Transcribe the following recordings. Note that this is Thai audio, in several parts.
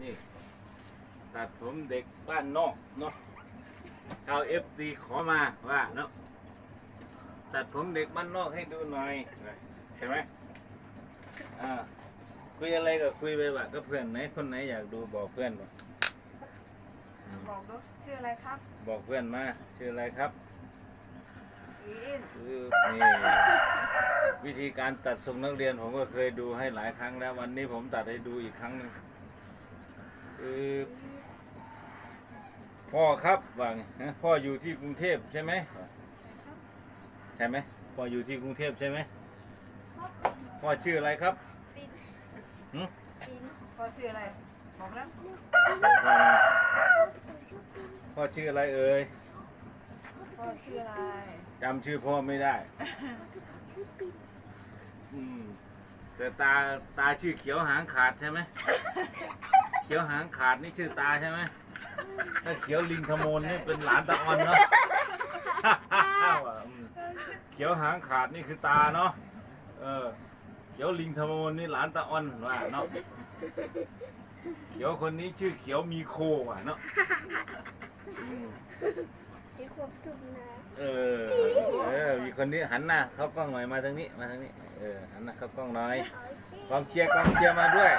นี่ตัดผมเด็กบ้านนอกเนาะชาวเอฟซีขอมาว่าเนาะตัดผมเด็กบ้านนอกให้ดูหน่อยเห็นไหมอ่าคุยอะไรก็คุยไปว่าก็เพื่อนไหนคนไหนอยากดูบอกเพื่อนบอกบอกดูชื่ออะไรครับ บอกเพื่อนมาชื่ออะไรครับอินคือนี่วิธีการตัดทรงนักเรียนผมก็เคยดูให้หลายครั้งแล้ว วันนี้ผมตัดให้ดูอีกครั้งหนึง คือพ่อครับว่าไงฮะพ่ออยู่ที่กรุงเทพใช่ไหมใช่ไหมพ่ออยู่ที่กรุงเทพใช่ไหมพ่อชื่ออะไรครับหึพ่อชื่ออะไรบอกแล้วพ่อชื่ออะไรเอ่ยพ่อชื่ออะไรจำชื่อพ่อไม่ได้อืมแต่ตาตาชื่อเขียวหางขาดใช่ไหม เขียวหางขาดนี่ชื่อตาใช่ไหมถ้าเขียวลิงขโมนนี่เป็นหลานตาออนเนาะอืมเขียวหางขาดนี่คือตาเนาะ เออ เขียวลิงขโมนนี่หลานตาออนว่าเนาะ เขียวคนนี้ชื่อเขียวมีโคว่ะเนาะอื มีความสุขนะเออ เออ มีคนนี้หันหน้าเข้ากล้องหน่อยมาทางนี้ มาทางนี้ เออ หันหน้าเข้ากล้องหน่อย กองเชียร์กองเชียร์มาด้วย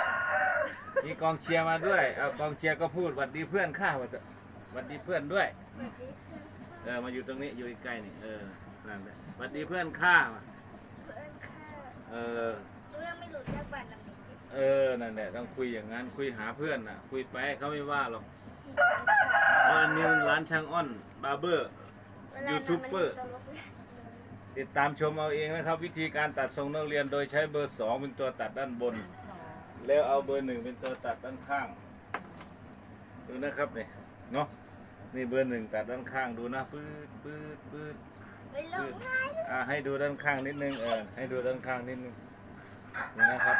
มีกองเชียร์มาด้วย เอากองเชียร์ก็พูดหวัดดีเพื่อนข้าวจะหวัดดีเพื่อนด้วย เออ มาอยู่ตรงนี้ อยู่ใกล้ๆนี่ เออ นั่นแหละหวัดดีเพื่อนข้าวเพื่อเออรู้ยังไม่รู้จักบัตรเออ นั่นแหละ ต้องคุยอย่างนั้น คุยหาเพื่อนน่ะ คุยไปเขาไม่ว่าหรอก เพราะอันนี้ร้านช่างอ้อนบาร์เบอร์ ยูทูบเบอร์ ติดตามชมเอาเองนะครับ วิธีการตัดทรงนักเรียนโดยใช้เบอร์สองเป็นตัวตัดด้านบนสองแล้วเอาเบอร์หนึ่งเป็นตัวตัดด้านข้าง ดูนะครับเนี่ยเนาะนี่เบอร์หนึ่งตัดด้านข้างดูนะปื๊ดปื๊ดปื๊ดไม่ลงง่ายอ่าให้ดูด้านข้างนิดนึงเออให้ดูด้านข้างนิดนึงนี่นะครับ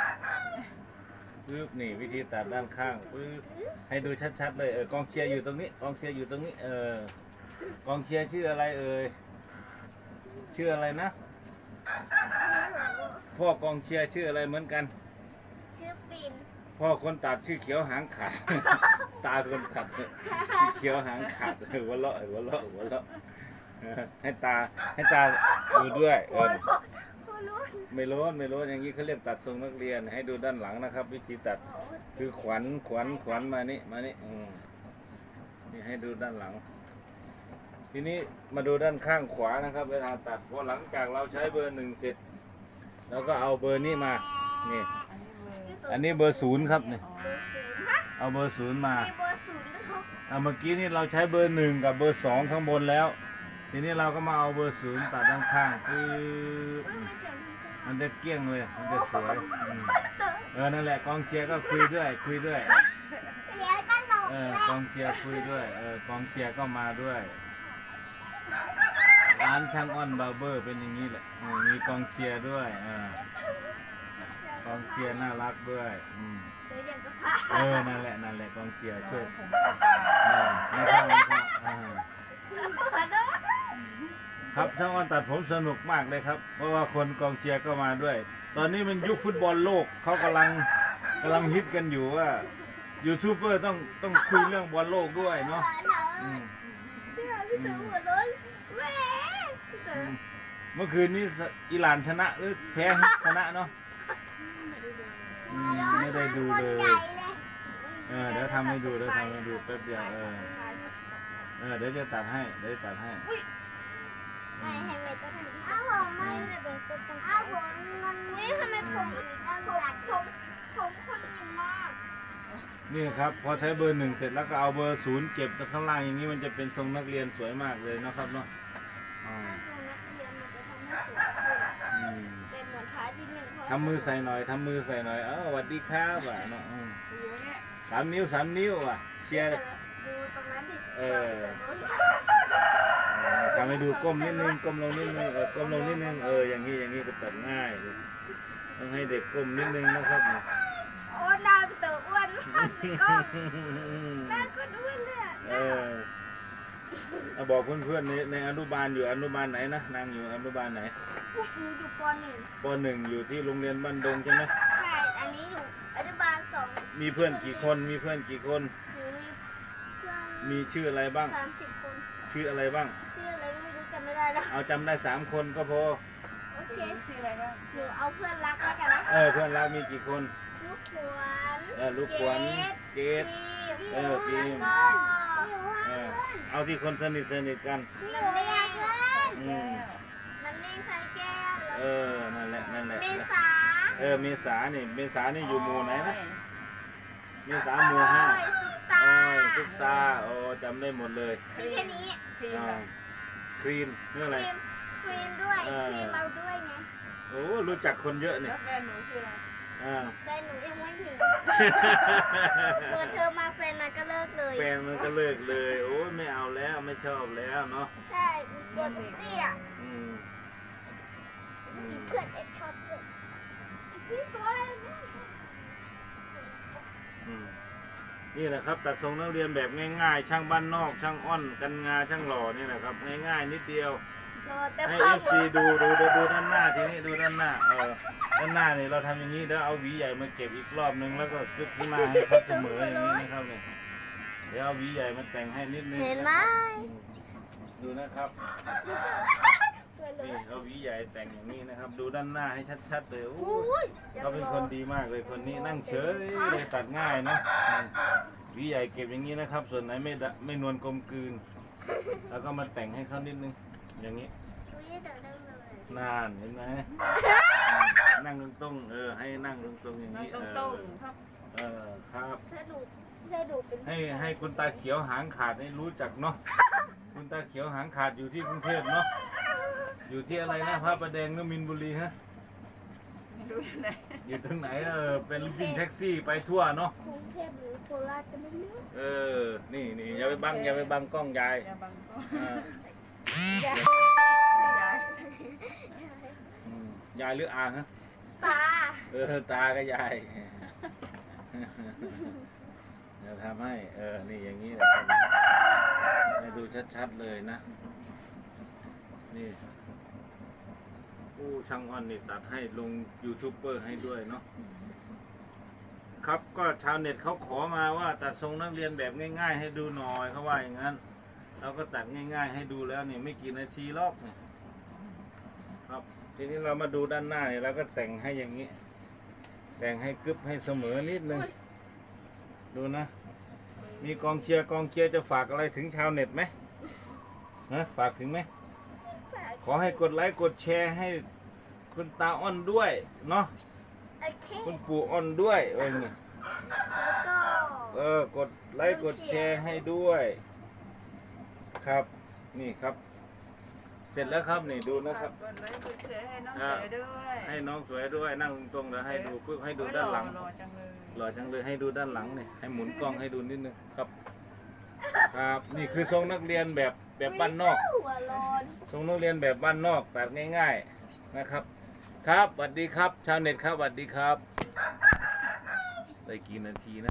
ปื๊บนี่วิธีตัดด้านข้างปื๊บให้ดูชัดๆเลยเออกองเชียร์อยู่ตรงนี้กองเชียร์อยู่ตรงนี้เออกองเชียร์ชื่ออะไรเอ่ยชื่ออะไรนะพ่อกองเชียร์ชื่ออะไรเหมือนกัน ชื่อปินพ่อคนตัดชื่อเขียวหางขาด ตาคนตัดชื่อเขียวหางขาดหัวเราะหัวเราะหัวเราะเออให้ตาให้ตาดูด้วยเออคุณรู้ ไม่ร้อนไม่ร้อนอย่างนี้เขาเรียกตัดทรงนักเรียนให้ดูด้านหลังนะครับ วิธีตัดคือขวัญขวัญขวัญมานี่มานี่อืมนี่ให้ดูด้านหลัง ทีนี้มาดูด้านข้างขวานะครับ เวลาตัดพอหลังจากเราใช้เบอร์หนึ่งเสร็จเราก็เอาเบอร์นี้มานี่อันนี้เบอร์อันนี้เบอร์ศูนย์ครับเนี่ยเอาเบอร์ศูนย์มามีเบอร์ศูนย์ด้วยครับอะเมื่อกี้นี่เราใช้เบอร์หนึ่งกับเบอร์สองข้างบนแล้ว ทีนี้เราก็มาเอาเบอร์ศูนย์ตัดด้านข้างคือ เสียง มันจะเกลี้ยงเลย มันจะสวยอืมเออ นั่นแหละกองเชียร์ก็คุยด้วย คุยด้วย เดี๋ยวก็ลงเออแล้วกองเชียร์คุยด้วย เออ กองเชียร์ก็มาด้วย ร้านช่างอ้อนบาร์เบอร์เป็นอย่างนี้แหละเออมีกองเชียร์ด้วยเออกองเชียร์น่ารักด้วย อืม เดี๋ยวอย่างก็พาเออ นั่นแหละ นั่นแหละกองเชียร์ช่วยผมปลาปลาเออนะครับนะครับอ่าขอโทษ ครับช่างอ้อนตัดผมสนุกมากเลยครับ เพราะว่าคนกองเชียร์ก็มาด้วย ตอนนี้มันยุคฟุตบอลโลกเขากำลังกำลังฮิตกันอยู่ว่ายูทูบเบอร์ต้องต้องคุยเรื่องบอลโลกด้วยเนาะอืมพี่เต๋อพี่เต๋อหัวร้อนแหม่พี่เต๋อเมื่อคืนนี้สอิหร่านชนะหรือแพ้ชนะเนาะอืมไม่ได้ดูเลย เออเดี๋ยวทำให้ดูเดี๋ยวทำให้ดูแป๊บเดียวเออเออเดี๋ยวจะตัดให้เดี๋ยวจะตัดให้ ไม่ให้เมย์ก็ทำอ้าวผมไม่ให้เป็นตัวตรงอ้าวผมมันนี่ทำไมผมอีกอันผมผมผมคนอิ่มมากนี่ครับพอใช้เบอร์หนึ่งเสร็จแล้วก็เอาเบอร์ศูนย์เก็บข้างล่างอย่างนี้มันจะเป็นทรงนักเรียนสวยมากเลยนะครับเนาะอ่านักเรียนมันจะทำให้สวยขึ้นอืมเป็นเหมือนท้ายที่หนึ่งเขาทำมือใส่หน่อยทำมือใส่หน่อยเออสวัสดีครับอะเนาะอืมอยู่เนี่ยสามนิ้วสามนิ้วอะเชียร์ดูตรงนั้นดิเออ ทำให้ดูก้มนิดนึงก้มลงนิดนึงเออก้มลงนิดนึงเอออย่างนี้อย่างนี้ก็ตัดง่ายเลยต้องให้เด็กก้มนิดนึงนะครับโอ้ดาวพี่เต๋ออ้วนมากเลยก็แม่ก็อ้วนเลยอะเออเอาบอกเพื่อนๆในในอนุบาลอยู่อนุบาลไหนนะนางอยู่อนุบาลไหนพวกหนูอยู่ปหนึ่งปหนึ่งอยู่ที่โรงเรียนบ้านดงใช่ไหมใช่อันนี้อยู่อนุบาลสสองมีเพื่อนกี่คนมีเพื่อนกี่คนหนูมีเพื่อนมีชื่ออะไรบ้างสามสิบคนชื่ออะไรบ้าง ชื่ออะไรก็ ไม่รู้จำไม่ได้แล้ว เอาจำได้สามคนก็พอ โอเคชื่ออะไรบ้างหนูเอาเพื่อนรักแล้วกันนะเออเพื่อนเรามีกี่คน ลูกขวัญเออลูกขวัญเกเกดดเออปีมแล้วก็เออเอาที่คนสนิทสนิทกันพี่หนูเรียกเพื่อนอืม มันนิ่งใส่แก้วเออ นั่นแหละ นั่นแหละ เมษาเออ เมษานี่ เมษานี่อยู่หมู่ไหนนะ เมษาหมู่ห้าโอ้ยสุดตาโอ้ยทุกตา โอ้จำได้หมดเลย มีแค่นี้ ครีมอ่า อะครีมนี่คอะไรรีมครีมด้วยเออ ครีมเราด้วยไงโอ้รู้จักคนเยอะเนี่ยแล้วแฟนหนูชื่ออะไรอ่าแต่หนูยังไม่ถึงเมื่อเธอมาแฟนมันก็เลิกเลย แฟนมันก็เลิกเลย โอ้ยไม่เอาแล้วไม่ชอบแล้วเนาะใช่ตัวเตี้ยอืมอืมเพื่อนเอ็ดชอบเลยพี่ตัวอะไรเนี่ยอืม นี่แหละครับตัดทรงนักเรียนแบบง่ายๆ ช่างบ้านนอก ช่างอ้อนกันงาช่างหล่อนี่แหละครับ ง่ายๆนิดเดียวรอแต่ให้พ่อเอฟซีดูดูดูดูด้านหน้าทีนี้ดูด้านหน้าเออด้านหน้านี่เราทำอย่างนี้แล้วเอาหวีใหญ่มาเก็บอีกรอบนึงแล้วก็กึกข้างหน้าให้เขาเสมออย่างนี้นะครับเนี่ยเดี๋ยวเอาหวีใหญ่มาแต่งให้นิดนึงเห็นไหมดูนะครับช่วยเลนี่ยเอาหวีใหญ่ แต่งอย่างนี้นะครับ ดูด้านหน้าให้ชัดๆเลยโอ้อุ้ยเขาเป็นคนดีมากเลยคนนี้นั่งเฉยเลยตัดง่ายเนาะอืมหวีใหญ่เก็บอย่างนี้นะครับ ส่วนไหนไม่ดะไม่นวลกลมกลืน แล้วก็มาแต่งให้เขานิดนึง อย่างนี้อุ้ยเดี๋ยวเดินเลยนานเห็นไหมนั่งตรงๆเออ ให้นั่งตรงๆอย่างน้องนี้ตเอรงอๆครับเออครับถ้าดูถ้าดูเป็นให้ให้คุณตาเขียวหางขาดให้รู้จักเนาะคุณตาเขียวหางขาดอยู่ที่กรุงเทพเนาะ อยู่ที่อะไรนะพระประแดงนมินบุรีฮะดูอยู่ไหนอยู่ตรงไหนเออเป็นวิ่งแท็กซี่ไปทั่วเนาะ กรุงเทพหรือโคราชก็ไม่รู้เออ นี่นี่อย่าไปบังอย่าไปบังกล้องยายอย่าบังก็อ่าอย่าย้ายอืมยายหรืออาฮะตาเออตาก็ยายเดี๋ยวทำให้ เออ นี่อย่างนี้แหละครับให้ดูชัดๆเลยนะ นี่ ผู้ช่างอ้อนนี่ตัดให้ลงยูทูบเบอร์ให้ด้วยเนาะครับก็ชาวเน็ตเขาขอมาว่าตัดทรงนักเรียนแบบง่าย ๆ ให้ดูหน่อยเขาว่าอย่างนั้น เราก็ตัดง่าย ๆ ให้ดูแล้วเนี่ยไม่กี่นาทีหรอกเนี่ยครับทีนี้เรามาดูด้านหน้าเนี่ยเราก็แต่งให้อย่างนี้ แต่งให้กึบให้เสมอนิดนึงดูนะ มีกองเชียร์กองเชียร์จะฝากอะไรถึงชาวเน็ตไหมนะฝากถึงไหม ขอให้กดไลค์กดแชร์ให้คุณตาอ้อนด้วยเนาะโอเคคุณปู่อ้อนด้วยว่าอย่างงี้แล้วก็เออกดไลค์กดแชร์ให้ด้วย ครับนี่ครับ เสร็จแล้วครับนี่ดูนะครับ กดไลค์กดแชร์ให้น้องอ่าเต๋อด้วยให้น้องสวยด้วยนั่งตรงๆแล้วให้ดูปึ๊บให้ดูด้านหลัง โอ้ยรอจังเลย หล่อจังเลยให้ดูด้านหลังนี่ให้หมุนกล้องให้ดูนิดนึงครับ ครับนี่คือทรงนักเรียนแบบแบบบ้านนอกหัวโลนทรงนักเรียนแบบบ้านนอกตัดง่ายๆนะครับ ครับสวัสดีครับ ชาวเน็ตครับสวัสดีครับ ได้กี่นาทีนะ